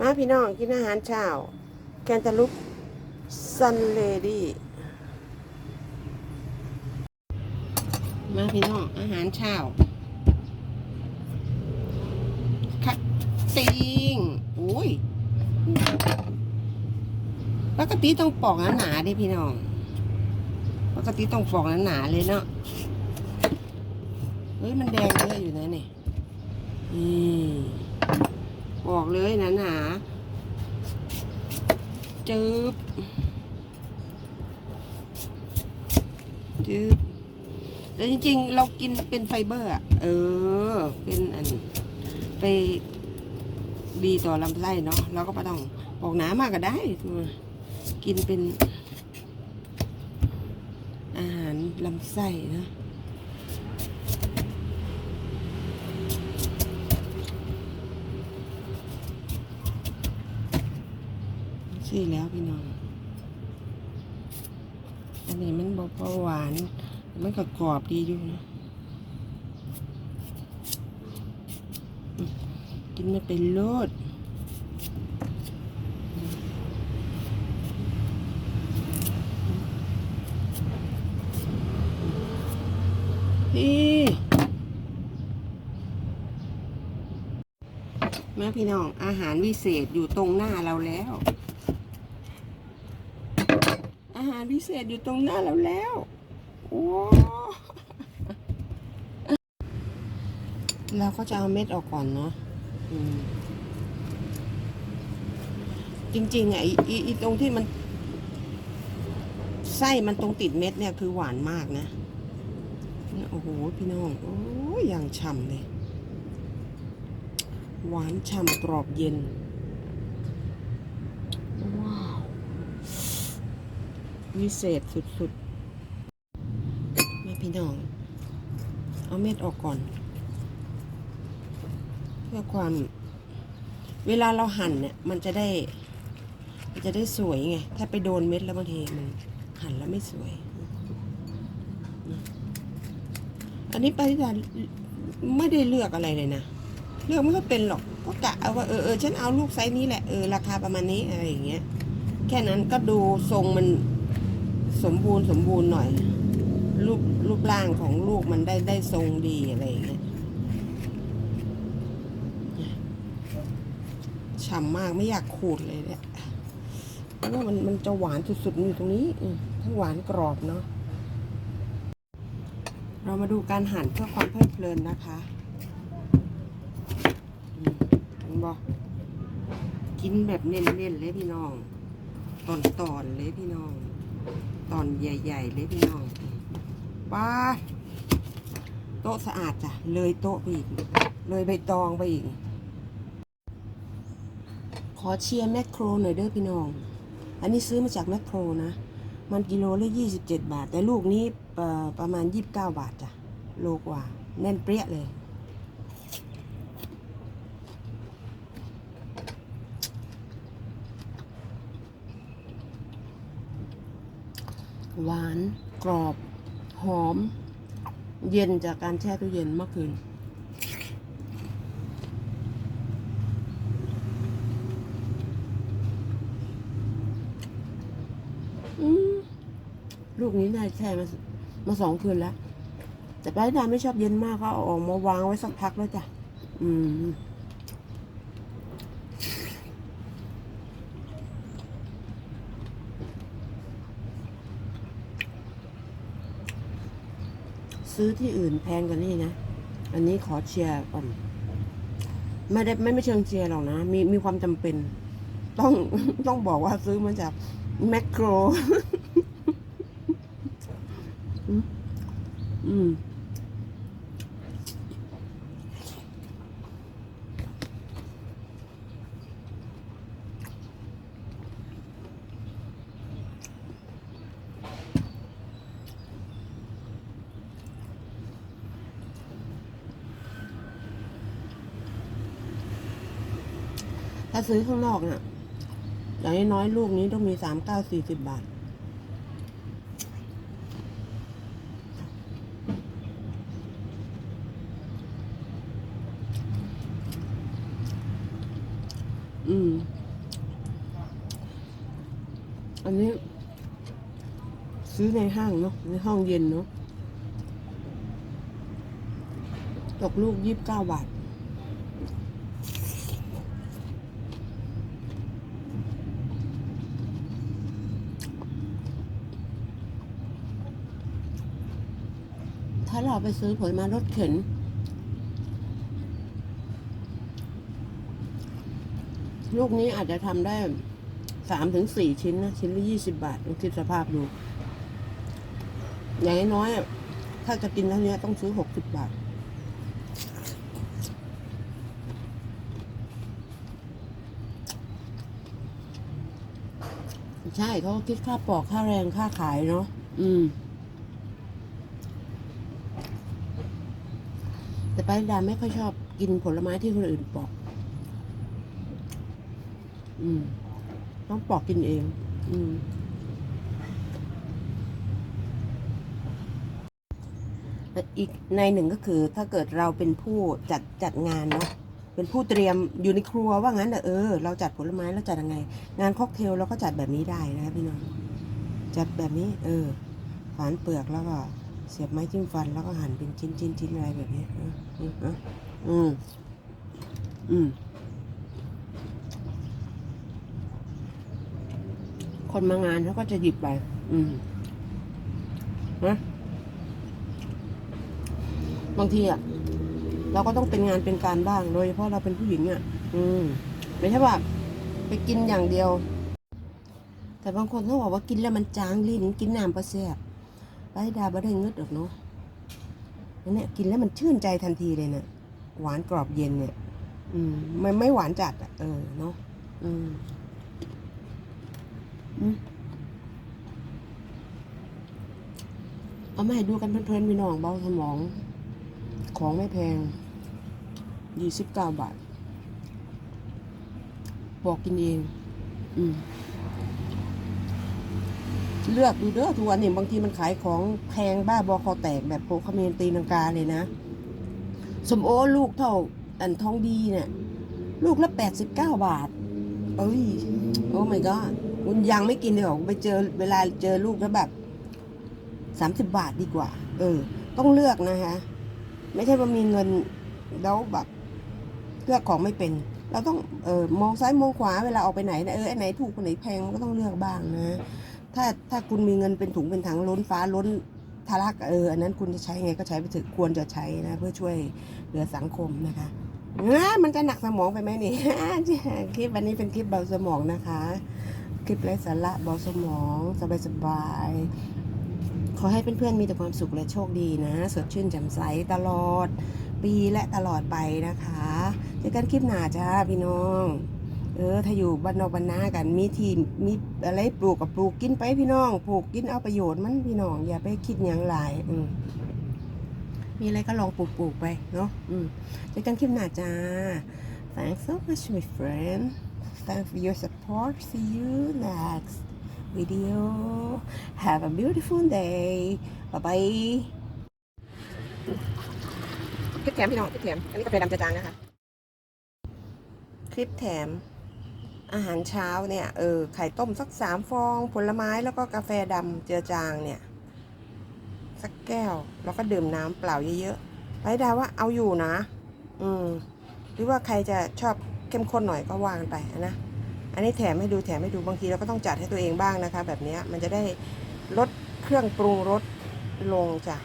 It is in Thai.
มาพี่น้องกินอาหารเช้าแกนตาลุปซันเลดี้มาพี่น้องอาหารเช้าคัตติงอุ้ยปกติต้องปอกหนาๆดิพี่น้องปกติต้องปอกหนาๆเลยเนาะเฮ้ยมันแดงเยอะอยู่นะเนี่ยนี่ ปอกเลยหนาๆจึ๊บจึ๊บแต่จริงๆ เรากินเป็นไฟเบอร์อะเออ เป็นอัน ไปดีต่อลำไส้เนาะ เราก็ไม่ต้องปอกหนามากก็ได้ กินเป็นอาหารลำไส้นะ สี่แล้วพี่น้อง อันนี้มันบอกว่าหวาน มันก็กรอบดีอยู่นะกินไม่เป็นโลดพี่แม่พี่น้องอาหารวิเศษอยู่ตรงหน้าเราแล้ว อาหารพิเศษอยู่ตรงหน้าเราแล้วโอ้เราก็จะเอาเม็ดออกก่อนเนาะจริงๆอะไอ้ไอ้ไอ้ตรงที่มัน ไส้มันตรงติดเม็ดเนี่ยคือหวานมากนะเนี่ยโอ้โห พี่น้อง โอ้ยอย่างฉ่ำเลย หวานฉ่ำกรอบเย็น ว้าว วิเศษสุดๆ แม่พี่น้อง เอาเม็ดออกก่อน เพื่อความเวลาเราหั่นเนี่ย มันจะได้มันจะได้สวยไง ถ้าไปโดนเม็ดแล้วบางทีมันหั่นแล้วไม่สวย อันนี้ไปแต่ไม่ได้เลือกอะไรเลยนะ เลือกไม่ก็เป็นหรอก ก็กะเอาว่าเออเออฉันเอาลูกไซส์นี้แหละ เออราคาประมาณนี้อะไรอย่างเงี้ย แค่นั้นก็ดูทรงมัน สมบูรณ์สมบูรณ์หน่อย รูปรูปร่างของลูกมันได้ได้ทรงดีอะไรอย่างเงี้ยฉ่ำมากไม่อยากขูดเลยเนี่ยเพราะว่ามันมันจะหวานสุดๆอยู่ตรงนี้ทั้งหวานกรอบเนาะเรามาดูการหั่นเพื่อความเพลิดเพลินนะคะอืมเห็นบอกกินแบบเน้นๆเลยพี่น้องตอนๆเลยพี่น้อง ตอนใหญ่ๆเลยพี่น้องป้าโต๊ะสะอาดจ้ะ เลยโต๊ะไปอีก เลยใบตองไปอีก ขอเชียร์แมคโครหน่อยเด้อพี่น้อง อันนี้ซื้อมาจากแมคโครนะ มันกิโลละยี่สิบเจ็ดบาท แต่ลูกนี้ประมาณยี่สิบเก้าบาทจ้ะ โลกว่า แน่นเปรี้ยเลย หวาน กรอบ หอม เย็นจากการแช่ตู้เย็นเมื่อคืน ลูกนี้ได้แช่มามาสองคืนแล้ว แต่ป้าดาไม่ชอบเย็นมากก็เอาออกมาวางไว้สักพักแล้วจ้ะ อืม ซื้อที่อื่นแพงกว่านี้นะ อันนี้ขอเชียร์ก่อน ไม่ได้ไม่ไม่เชิงเชียร์หรอกนะ มีมีความจำเป็น ต้องต้องบอกว่าซื้อมาจากแมคโคร อืม ถ้าซื้อข้างนอกเนี่ยอย่างน้อยๆลูกนี้ต้องมีสามเก้าสี่สิบบาทออืม อันนี้ ซื้อในห้างเนาะในห้องเย็นเนาะตกลูกยี่สิบเก้าบาท ถ้าเรา ไปซื้อผลไม้รถเข็น ลูกนี้อาจจะทำได้สามถึงสี่ชิ้นนะ ชิ้นละยี่สิบบาทลองคิดสภาพดู อย่างน้อยถ้าจะกินเท่านี้ต้องซื้อหกสิบบาทใช่เขาคิดค่าปอกค่าแรงค่าขายเนาะอืม แต่ป้าดาไม่ค่อยชอบกินผลไม้ที่คนอื่นปอก อืม ต้องปอกกินเอง อืมอีกในหนึ่งก็คือถ้าเกิดเราเป็นผู้จัดจัดงานเนาะเป็นผู้เตรียมอยู่ในครัวว่างั้นเออ เราจัดผลไม้เราจัดยังไง งานค็อกเทลเราก็จัดแบบนี้ได้นะคะพี่น้องจัดแบบนี้ เออฝานเปลือกแล้วก็ เสียบไม้จิ้มฟันแล้วก็หั่นเป็นชิ้นชิ้นชิ้นอะไรแบบนี้ออเออเอออืมอืมคนมางานเขาก็จะหยิบไป อืมนะบางทีอะ เราก็ต้องเป็นงานเป็นการบ้าง โดยเฉพาะเราเป็นผู้หญิงอะ อืมไม่ใช่ว่าไปกินอย่างเดียว แต่บางคนเขาบอกว่ากินแล้วมันจางลิ้นกินน้ำประเสียบ ไปดาบ่ได้เงึดหรอกเนาะนเนี้ยกินแล้วมันชื่นใจทันทีเลยเนี่ยหวานกรอบเย็นเนี่ย อืมมันไม่หวานจัดอะเออเนาะอืมอืมเอามาให้ดูกันเพลินๆพี่น้องเบาสมอง ของไม่แพงยี่สิบเก้าบาท บอกกินเอง อืม เลือกดูเด้อทุกวันนี้บางทีมันขายของแพงบ้าบอคอแตกแบบโปรคาเมนตีนังกาเลยนะสมโอลูกเท่าอันทองดีเนี่ย ลูกละแปดสิบเก้าบาท เอ้ย โอ้ my god คุณยังไม่กินเลยหรอไปเจอเวลาเจอลูกแล้วแบบสามสิบบาทดีกว่า เออ ต้องเลือกนะคะ ไม่ใช่ว่ามีเงินแล้วแบบเลือกของไม่เป็น เราต้องเออมองซ้ายมองขวาเวลาออกไปไหนนะเออไอ้ไหนถูกอันไหนแพงมันก็ต้องเลือกบ้างนะ ถ้าถ้าคุณมีเงินเป็นถุงเป็นถังล้นฟ้าล้นทะลักเอออันนั้นคุณจะใช้ไงก็ใช้ไปถอะควรจะใช้นะ เพื่อช่วยเหลือสังคมนะคะมันจะหนักสมองไปไหมนี่คลิปวันนี้เป็นคลิปเบาสมองนะคะ คลิปไร้สาระเบาสมอง สบายๆขอให้เพื่อนๆมีแต่ความสุขและโชคดีนะ สดชื่นแจ่มใสตลอด ปีและตลอดไปนะคะเจอกันคลิปหน้าจ้าพี่น้อง เออ ถ้าอยู่บ้านนอกบ้านนากัน มีที่มีอะไรปลูกกับปลูกกินไปพี่น้องปลูกกินเอาประโยชน์มันพี่น้อง อย่าไปคิดอย่างหลายอืมมีอะไรก็ลองปลูกปลูกไปเนาะอืมเจอกันคลิปหน้าจ้า thanks so much my friend thanks for your support see you next video have a beautiful day bye bye คลิปแถมพี่น้องคลิปแถมอันนี้กาแฟดำจางนะคะ คลิปแถม อาหารเช้าเนี่ยเออไข่ต้มสักสามฟองผลไม้แล้วก็กาแฟดำเจือจางเนี่ย สักแก้วแล้วก็ดื่มน้ำเปล่าเยอะๆไปดาว่าเอาอยู่นะ อืมหรือว่าใครจะชอบเข้มข้นหน่อยก็วางไปนะอันนี้แถมให้ดูแถมให้ดูบางทีเราก็ต้องจัดให้ตัวเองบ้างนะคะ แบบนี้มันจะได้ลดเครื่องปรุงรสลงจ้ะ